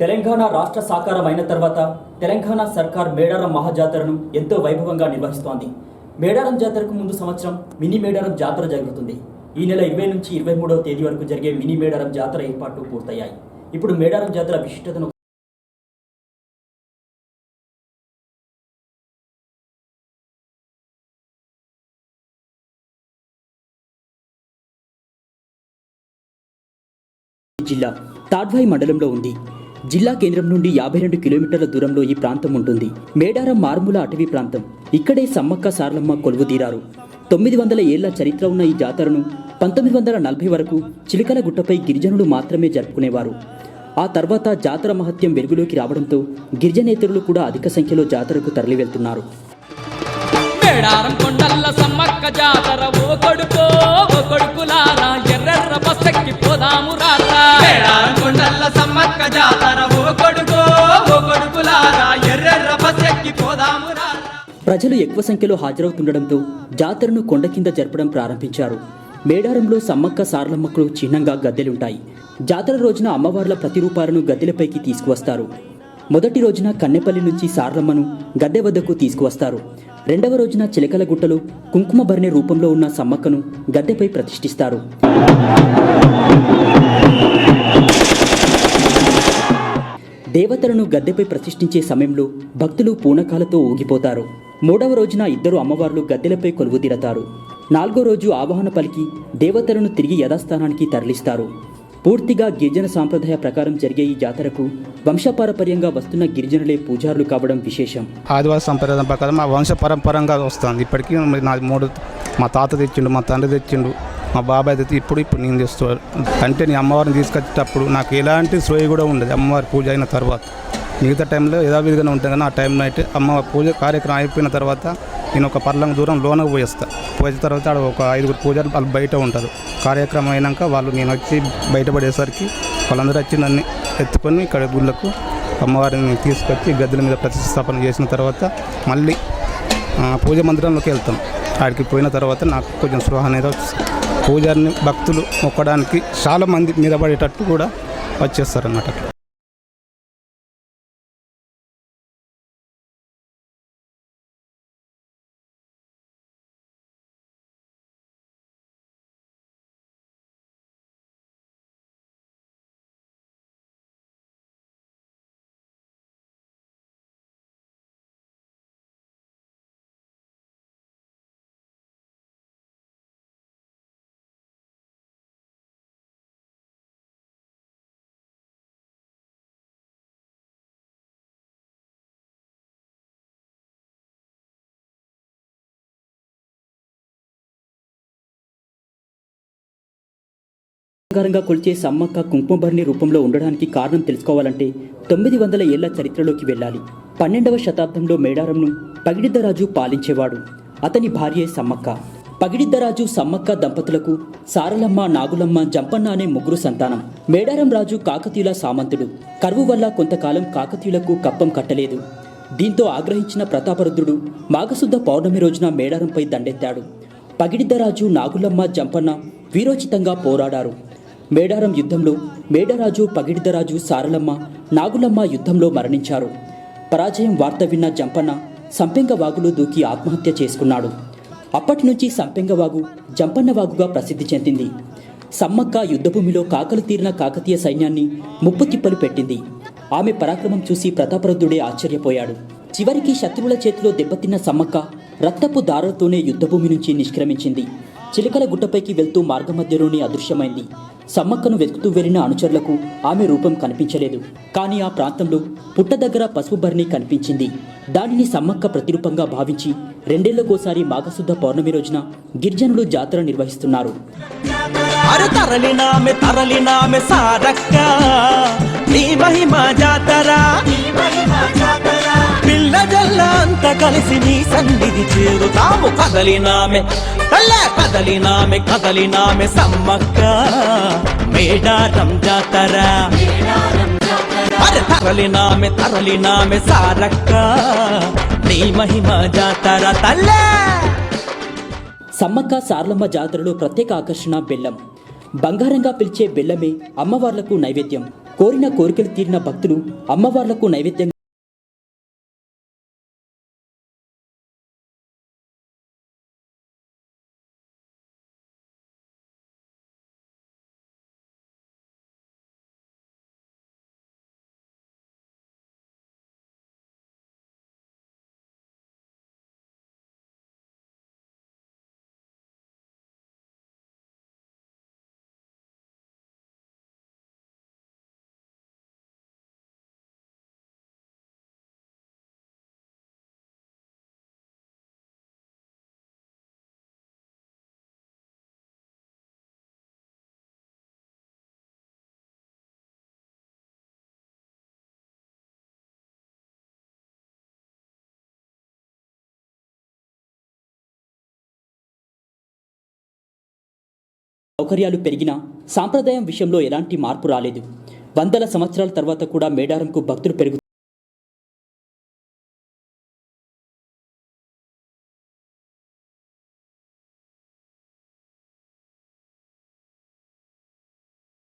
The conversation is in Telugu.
తెలంగాణ రాష్ట్ర సాకారం అయిన తర్వాత తెలంగాణ సర్కార్ మేడారం మహాజాతరను ఎంతో వైభవంగా నిర్వహిస్తోంది. మేడారం జాతరకు ముందు సంవత్సరం మినీ మేడారం జాతర జరుగుతుంది. ఈ నెల ఇరవై నుంచి ఇరవై మూడవ తేదీ వరకు జరిగే మినీ మేడారం జాతర ఏర్పాట్లు పూర్తయ్యాయి. ఇప్పుడు మేడారం జాతర విశిష్టతను జిల్లా తాడ్వాయి మండలంలో ఉంది. జిల్లా కేంద్రం నుండి యాభై రెండు కిలోమీటర్ల దూరంలో ఈ ప్రాంతం ఉంటుంది. మేడారం మార్ముల అటవీ ప్రాంతం. ఇక్కడే సమ్మక్క సారలమ్మ కొలువుదీరారు తొమ్మిది వందల ఏళ్ళ చరిత్ర ఉన్న ఈ జాతరను పంతొమ్మిది వందల నలభై వరకు చిలకల గుట్టపై గిరిజనులు మాత్రమే జరుపుకునేవారు. ఆ తర్వాత జాతర మహత్యం వెలుగులోకి రావడంతో గిరిజనేతరులు కూడా అధిక సంఖ్యలో జాతరకు తరలి వెళ్తున్నారు సమ్మక్క జాతర ఓ కొడుకో ఓ కొడుకులారా ఎర్రెర్ర బస్సెక్కి పోదాము రారా ప్రజలు ఎక్కువ సంఖ్యలో హాజరవుతుండడంతో జాతరను కొండ కింద జరపడం ప్రారంభించారు. మేడారంలో సమ్మక్క సారలమ్మకు చిహ్నంగా గద్దెలుంటాయి. జాతర రోజున అమ్మవార్ల ప్రతిరూపాలను గద్దెలపైకి తీసుకువస్తారు. మొదటి రోజున కన్నెపల్లి నుంచి సారలమ్మను గద్దె వద్దకు తీసుకువస్తారు. రెండవ రోజున చిలకల గుట్టలు కుంకుమ భరణి రూపంలో ఉన్న సమ్మక్కను గద్దెపై ప్రతిష్ఠిస్తారు. దేవతలను గద్దెపై ప్రతిష్ఠించే సమయంలో భక్తులు పూనకాలతో ఊగిపోతారు. మూడవ రోజున ఇద్దరు అమ్మవార్లు గద్దెలపై కొలువుదీరతారు నాలుగో రోజు ఆవాహన పలికి దేవతలను తిరిగి యథాస్థానానికి తరలిస్తారు. పూర్తిగా గిరిజన సాంప్రదాయ ప్రకారం జరిగే ఈ జాతరకు వంశపారపర్యంగా వస్తున్న గిరిజనులే పూజారులు కావడం విశేషం. ఆదివాసి సంప్రదాయం ప్రకారం మా వంశ పరంపరంగా వస్తుంది. ఇప్పటికీ మరి మూడు మా తాత తెచ్చిండు మా తండ్రి తెచ్చిండు మా బాబాయ్ తెచ్చి ఇప్పుడు ఇప్పుడు నేను తెస్తాను అంటే నీ అమ్మవారిని తీసుకొచ్చేటప్పుడు నాకు ఎలాంటి సోయి కూడా ఉండదు అమ్మవారి పూజ అయిన తర్వాత. మిగతా టైంలో యథావిధిగానే ఉంటుంది. కానీ ఆ టైంలో అయితే అమ్మ పూజ కార్యక్రమం అయిపోయిన తర్వాత నేను ఒక పర్లంగ దూరం లోనకు పోయేస్తా. పోయిన తర్వాత ఆడ ఒక ఐదుగురు పూజలు వాళ్ళు బయట ఉంటారు. కార్యక్రమం అయినాక వాళ్ళు నేను వచ్చి బయటపడేసరికి వాళ్ళందరూ వచ్చి నన్ను ఎత్తుకొని ఇక్కడ గుళ్ళకు అమ్మవారిని తీసుకొచ్చి గద్దెల మీద ప్రతిష్టాపన చేసిన తర్వాత మళ్ళీ పూజ మందిరంలోకి వెళ్తాం. ఆడికి పోయిన తర్వాత నాకు కొంచెం స్పృహ అనేది వస్తుంది. పూజారిని భక్తులు మొక్కడానికి చాలా మంది మీద పడేటట్టు కూడా వచ్చేస్తారు అలంకారంగా కొలిచే సమ్మక్క కుంకుమభరణి రూపంలో ఉండడానికి కారణం తెలుసుకోవాలంటే తొమ్మిది వందల ఏళ్ళ చరిత్రలోకి వెళ్ళాలి. పన్నెండవ శతాబ్దంలో మేడారంను పగిడిద్దరాజు పాలించేవాడు. అతని భార్యే సమ్మక్క. పగిడిద్దరాజు సమ్మక్క దంపతులకు సారలమ్మ నాగులమ్మ జంపన్న అనే ముగ్గురు సంతానం. మేడారం రాజు కాకతీయుల సామంతుడు. కరువు వల్ల కొంతకాలం కాకతీయులకు కప్పం కట్టలేదు. దీంతో ఆగ్రహించిన ప్రతాపరుద్రుడు మాఘశుద్ధ పౌర్ణమి రోజున మేడారంపై దండెత్తాడు. పగిడిద్దరాజు నాగులమ్మ జంపన్న వీరోచితంగా పోరాడారు. మేడారం యుద్ధంలో మేడరాజు పగిడిదరాజు సారలమ్మ నాగులమ్మ యుద్ధంలో మరణించారు. పరాజయం వార్త విన్న జంపన్న సంపెంగ వాగులో దూకి ఆత్మహత్య చేసుకున్నాడు. అప్పటి నుంచి సంపెంగ వాగు జంపన్న వాగుగా ప్రసిద్ధి చెందింది. సమ్మక్క యుద్ధభూమిలో కాకలు తీరిన కాకతీయ సైన్యాన్ని ముప్పు తిప్పలు పెట్టింది. ఆమె పరాక్రమం చూసి ప్రతాపరుద్ధుడే ఆశ్చర్యపోయాడు. చివరికి శత్రువుల చేతిలో దెబ్బతిన్న సమ్మక్క రక్తపు దారులతోనే యుద్ధభూమి నుంచి నిష్క్రమించింది. చిలకల గుట్టపైకి వెళ్తూ మార్గమధ్యలోనే అదృశ్యమైంది. సమ్మక్కను వెతుకుతూ వెళ్ళిన అనుచరులకు ఆమె రూపం కనిపించలేదు. కానీ ఆ ప్రాంతంలో పుట్ట దగ్గర పసుపు భరణి కనిపించింది. దానిని సమ్మక్క ప్రతిరూపంగా భావించి రెండేళ్ళకోసారి మాఘశుద్ధ పౌర్ణమి రోజున గిరిజనులు జాతర నిర్వహిస్తున్నారు. తరలినామె తరలినామె సారక్క నీ మహిమ జాతరా. కలిసి నీ సన్నిధి చేరుతాము. కదలినామె తల్ల కదలినామె కదలినామె సమ్మక్క. మేడారం జాతర. అరే తరలినామె తరలినామె సారక్క. నీ మహిమ జాతర తల్లే. సమ్మక్క సార్లమ్మ జాతరలో ప్రత్యేక ఆకర్షణ బెల్లం. బంగారంగా పిలిచే బెల్లమే అమ్మవార్లకు నైవేద్యం. కోరిన కోరికలు తీరిన భక్తులు అమ్మవార్లకు నైవేద్యం సౌకర్యాలు పెరిగినా సాంప్రదాయం విషయంలో ఎలాంటి మార్పు రాలేదు. వందల సంవత్సరాల తర్వాత కూడా మేడారంకు భక్తులు పెరుగు